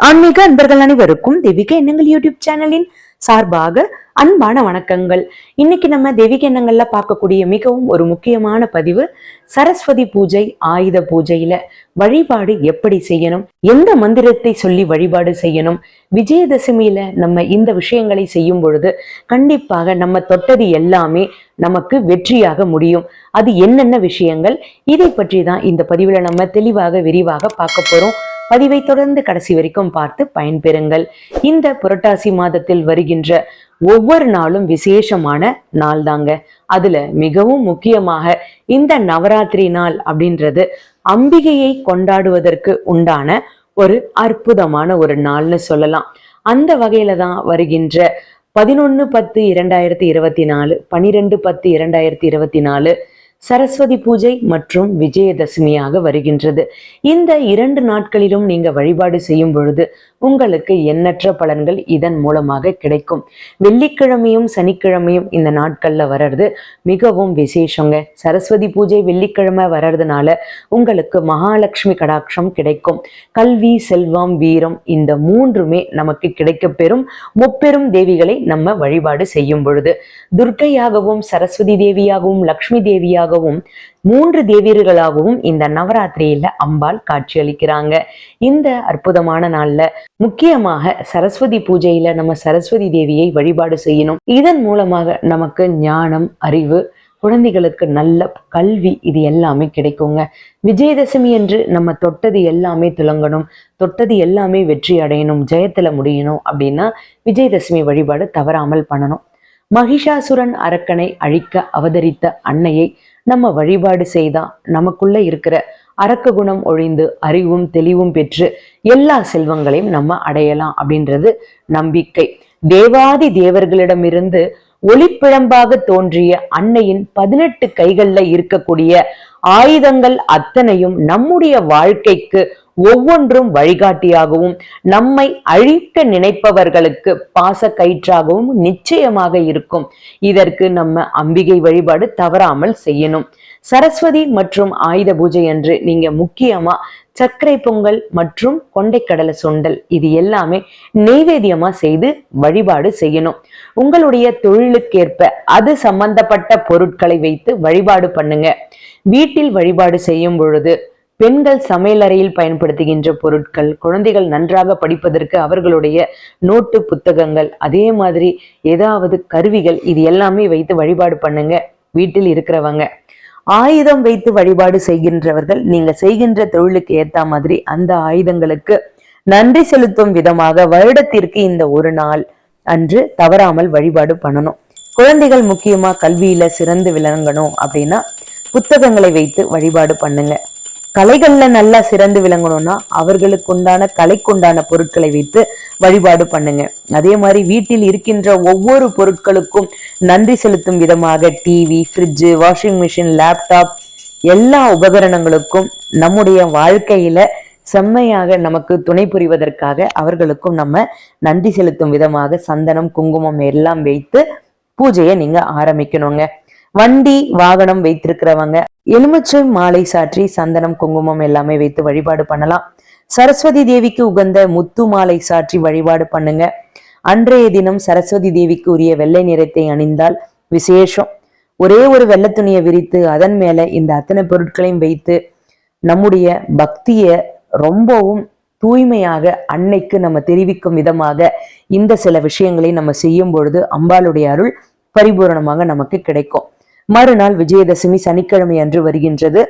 ஆன்மீக அன்பர்கள் அனைவருக்கும் தெய்வீக எண்ணங்கள் யூடியூப் சேனலின் சார்பாக அன்பான வணக்கங்கள். இன்னைக்கு நம்ம தெய்வீக எண்ணங்கள்ல பார்க்கக்கூடிய மிகவும் ஒரு முக்கியமான பதிவு சரஸ்வதி பூஜை ஆயுத பூஜையில வழிபாடு எப்படி செய்யணும் எந்த மந்திரத்தை சொல்லி வழிபாடு செய்யணும் விஜயதசமியில நம்ம இந்த விஷயங்களை செய்யும் பொழுது கண்டிப்பாக நம்ம தொட்டது எல்லாமே நமக்கு வெற்றியாக முடியும். அது என்னென்ன விஷயங்கள் இதை பற்றி தான் இந்த பதிவுல நம்ம தெளிவாக விரிவாக பார்க்க போறோம். பதிவை தொடர்ந்து கடைசி வரைக்கும் பார்த்து பயன்பெறுங்கள். இந்த புரட்டாசி மாதத்தில் வருகின்ற ஒவ்வொரு நாளும் விசேஷமான நாள் தாங்க. அதுல மிகவும் முக்கியமாக இந்த நவராத்திரி நாள் அப்படின்றது அம்பிகையை கொண்டாடுவதற்கு உண்டான ஒரு அற்புதமான ஒரு நாள்னு சொல்லலாம். அந்த வகையில தான் வருகின்ற பதினொன்னு பத்து இரண்டாயிரத்தி இருபத்தி நாலு பனிரெண்டு பத்து இரண்டாயிரத்தி இருபத்தி நாலு சரஸ்வதி பூஜை மற்றும் விஜயதசமியாக வருகின்றது. இந்த இரண்டு நாட்களிலும் நீங்க வழிபாடு செய்யும் பொழுது உங்களுக்கு எண்ணற்ற பலன்கள் இதன் மூலமாக கிடைக்கும். வெள்ளிக்கிழமையும் சனிக்கிழமையும் இந்த நாட்கள்ல வர்றது மிகவும் விசேஷங்க. சரஸ்வதி பூஜை வெள்ளிக்கிழமை வர்றதுனால உங்களுக்கு மகாலட்சுமி கடாட்சம் கிடைக்கும். கல்வி செல்வம் வீரம் இந்த மூன்றுமே நமக்கு கிடைக்கப்பெறும் முப்பெரும் தேவிகளை நம்ம வழிபாடு செய்யும் பொழுது துர்க்கையாகவும் சரஸ்வதி தேவியாகவும் லக்ஷ்மி தேவியாகவும் மூன்று தேவியர்களாகவும் இந்த நவராத்திரியில அம்பாள் காட்சியளிக்கிறாங்க. இந்த அற்புதமான நாள்ல முக்கியமாக சரஸ்வதி பூஜையில நம்ம சரஸ்வதி தேவியை வழிபாடு செய்யணும். இதன் மூலமாக நமக்கு ஞானம் அறிவு குழந்தைகளுக்கு நல்ல கல்வி இது எல்லாமே கிடைக்குங்க. விஜயதசமி என்று நம்ம தொட்டது எல்லாமே துலங்கணும். தொட்டது எல்லாமே வெற்றி அடையணும். ஜெயத்துல முடியணும் அப்படின்னா விஜயதசமி வழிபாடு தவறாமல் பண்ணணும். மகிஷாசுரன் அரக்கனை அழிக்க அவதரித்த அன்னையை நம்ம வழிபாடு செய்தா நமக்குள்ள இருக்கிற அரக்க குணம் ஒழிந்து அறிவும் தெளிவும் பெற்று எல்லா செல்வங்களையும் நம்ம அடையலாம் அப்படின்றது நம்பிக்கை. தேவாதி தேவர்களிடமிருந்து ஒளிப்பிழம்பாக தோன்றிய அன்னையின் பதினெட்டு கைகள்ல இருக்கக்கூடிய ஆயுதங்கள் அத்தனையும் நம்முடைய வாழ்க்கைக்கு ஒவ்வொன்றும் வழிகாட்டியாகவும் நம்மை அழிக்க நினைப்பவர்களுக்கு பாச கயிற்றாகவும் நிச்சயமாக இருக்கும். இதற்கு நம்ம அம்பிகை வழிபாடு தவறாமல் செய்யணும். சரஸ்வதி மற்றும் ஆயுத பூஜை அன்று நீங்க முக்கியமா சர்க்கரை பொங்கல் மற்றும் கொண்டைக்கடலை சுண்டல் இது எல்லாமே நெய்வேத்தியமா செய்து வழிபாடு செய்யணும். உங்களுடைய தொழிலுக்கேற்ப அது சம்பந்தப்பட்ட பொருட்களை வைத்து வழிபாடு பண்ணுங்க. வீட்டில் வழிபாடு செய்யும் பொழுது பெண்கள் சமையலறையில் பயன்படுத்துகின்ற பொருட்கள் குழந்தைகள் நன்றாக படிப்பதற்கு அவர்களுடைய நோட்டு புத்தகங்கள் அதே மாதிரி ஏதாவது கருவிகள் இது எல்லாமே வைத்து வழிபாடு பண்ணுங்க. வீட்டில் இருக்கிறவங்க. ஆயுதம் வைத்து வழிபாடு செய்கின்றவர்கள் நீங்க செய்கின்ற தொழிலுக்கு ஏத்த மாதிரி அந்த ஆயுதங்களுக்கு நன்றி செலுத்தும் விதமாக வருடத்திற்கு இந்த ஒரு நாள் அன்று தவறாமல் வழிபாடு பண்ணணும். குழந்தைகள் முக்கியமா கல்வியில சிறந்து விளங்கணும் அப்படின்னா புத்தகங்களை வைத்து வழிபாடு பண்ணுங்க. கலைகள்ல நல்லா சிறந்து விளங்கணும்னா அவர்களுக்கு உண்டான கலைக்குண்டான பொருட்களை வைத்து வழிபாடு பண்ணுங்க. அதே மாதிரி வீட்டில் இருக்கின்ற ஒவ்வொரு பொருட்களுக்கும் நன்றி செலுத்தும் விதமாக TV fridge washing machine laptop எல்லா உபகரணங்களுக்கும் நம்முடைய வாழ்க்கையில செம்மையாக நமக்கு துணை புரிவதற்காக அவர்களுக்கும் நம்ம நன்றி செலுத்தும் விதமாக சந்தனம் குங்குமம் எல்லாம் வைத்து பூஜையை நீங்க ஆரம்பிக்கணுங்க. வண்டி வாகனம் வைத்திருக்கிறவங்க எலுமிச்சை மாலை சாற்றி சந்தனம் குங்குமம் எல்லாமே வைத்து வழிபாடு பண்ணலாம். சரஸ்வதி தேவிக்கு உகந்த முத்து மாலை சாற்றி வழிபாடு பண்ணுங்க. அன்றைய தினம் சரஸ்வதி தேவிக்கு உரிய வெள்ளை நிறத்தை அணிந்தால் விசேஷம். ஒரே ஒரு வெள்ளை துணியை விரித்து அதன் மேல இந்த அத்தனை பொருட்களையும் வைத்து நம்முடைய பக்திய ரொம்பவும் தூய்மையாக அன்னைக்கு நம்ம தெரிவிக்கும் விதமாக இந்த சில விஷயங்களை நம்ம செய்யும் பொழுது அம்பாளுடைய அருள் பரிபூரணமாக நமக்கு கிடைக்கும். மறுநாள் விஜயதசமி சனிக்கிழமை அன்று வருகின்றது.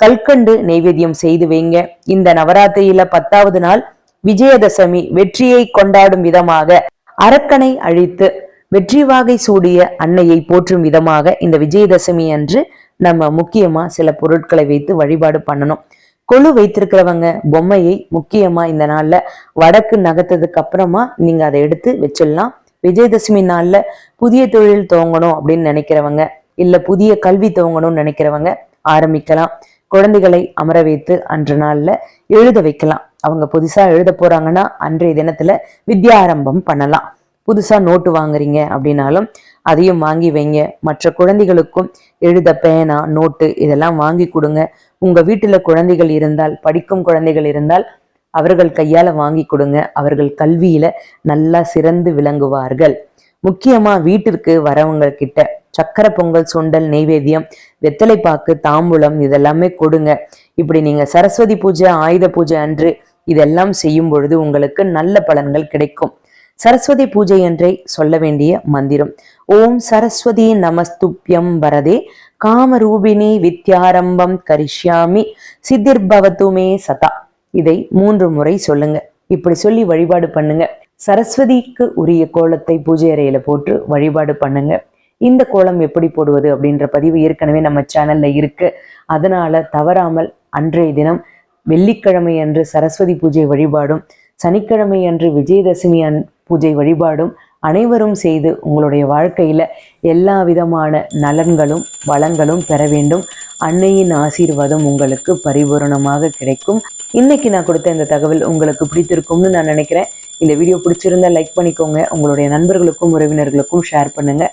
கல்கண்டு நெய்வேத்தியம் செய்து வைங்க. இந்த நவராத்திரியில பத்தாவது நாள் விஜயதசமி வெற்றியை கொண்டாடும் விதமாக அரக்கனை அழித்து வெற்றி வாகை சூடிய அன்னையை போற்றும் விதமாக இந்த விஜயதசமி அன்று நம்ம முக்கியமா சில பொருட்களை வைத்து வழிபாடு பண்ணணும். கொழு வைத்திருக்கிறவங்க பொம்மையை முக்கியமா இந்த நாள்ல வடக்கு நகர்த்ததுக்கு அப்புறமா நீங்க அதை எடுத்து வச்சிடலாம். விஜயதசமி நாள்ல புதிய தொழில் துவங்கணும் அப்படின்னு நினைக்கிறவங்க இல்லை புதிய கல்வி துவங்கணும்னு நினைக்கிறவங்க ஆரம்பிக்கலாம். குழந்தைகளை அமர வைத்து அன்ற நாள்ல எழுத வைக்கலாம். அவங்க புதுசா எழுத போறாங்கன்னா அன்றைய தினத்துல வித்யாரம்பம் பண்ணலாம். புதுசா நோட்டு வாங்குறீங்க அப்படின்னாலும் அதையும் வாங்கி வைங்க. மற்ற குழந்தைகளுக்கும் எழுத பேனா நோட்டு இதெல்லாம் வாங்கி கொடுங்க. உங்க வீட்டில் குழந்தைகள் இருந்தால் படிக்கும் குழந்தைகள் இருந்தால் அவர்கள் கையால வாங்கி கொடுங்க. அவர்கள் கல்வியில நல்லா சிறந்து விளங்குவார்கள். முக்கியமா வீட்டிற்கு வரவங்க கிட்ட சக்கரை பொங்கல் சுண்டல் நெய்வேத்தியம் வெத்தலைப்பாக்கு தாம்பூலம் இதெல்லாமே கொடுங்க. இப்படி நீங்க சரஸ்வதி பூஜை ஆயுத பூஜை அன்று இதெல்லாம் செய்யும் பொழுது உங்களுக்கு நல்ல பலன்கள் கிடைக்கும். சரஸ்வதி பூஜை என்றே சொல்ல வேண்டிய மந்திரம். ஓம் சரஸ்வதி நமஸ்துப்யம் வரதே காமரூபிணி வித்யாரம்பம் கரிஷ்யாமி சித்திர்பவத்துமே சதா. இதை மூன்று முறை சொல்லுங்க. இப்படி சொல்லி வழிபாடு பண்ணுங்க. சரஸ்வதிக்கு உரிய கோலத்தை பூஜை அறையில போட்டு வழிபாடு பண்ணுங்க. இந்த கோலம் எப்படி போடுவது அப்படின்ற பதிவு ஏற்கனவே நம்ம சேனல்ல இருக்கு. அதனால தவறாமல் அன்றைய தினம் வெள்ளிக்கிழமை அன்று சரஸ்வதி பூஜை வழிபாடும் சனிக்கிழமை அன்று விஜயதசமி அன் பூஜை வழிபாடும் அனைவரும் செய்து உங்களுடைய வாழ்க்கையில எல்லா விதமான நலன்களும் வளங்களும் பெற வேண்டும். அன்னையின் ஆசீர்வாதம் உங்களுக்கு பரிபூரணமாக கிடைக்கும். இன்னைக்கு நான் கொடுத்த இந்த தகவல் உங்களுக்கு பிடித்திருக்கும்னு நான் நினைக்கிறேன். இந்த வீடியோ பிடிச்சிருந்தா லைக் பண்ணிக்கோங்க. உங்களுடைய நண்பர்களுக்கும் உறவினர்களுக்கும் ஷேர் பண்ணுங்கள்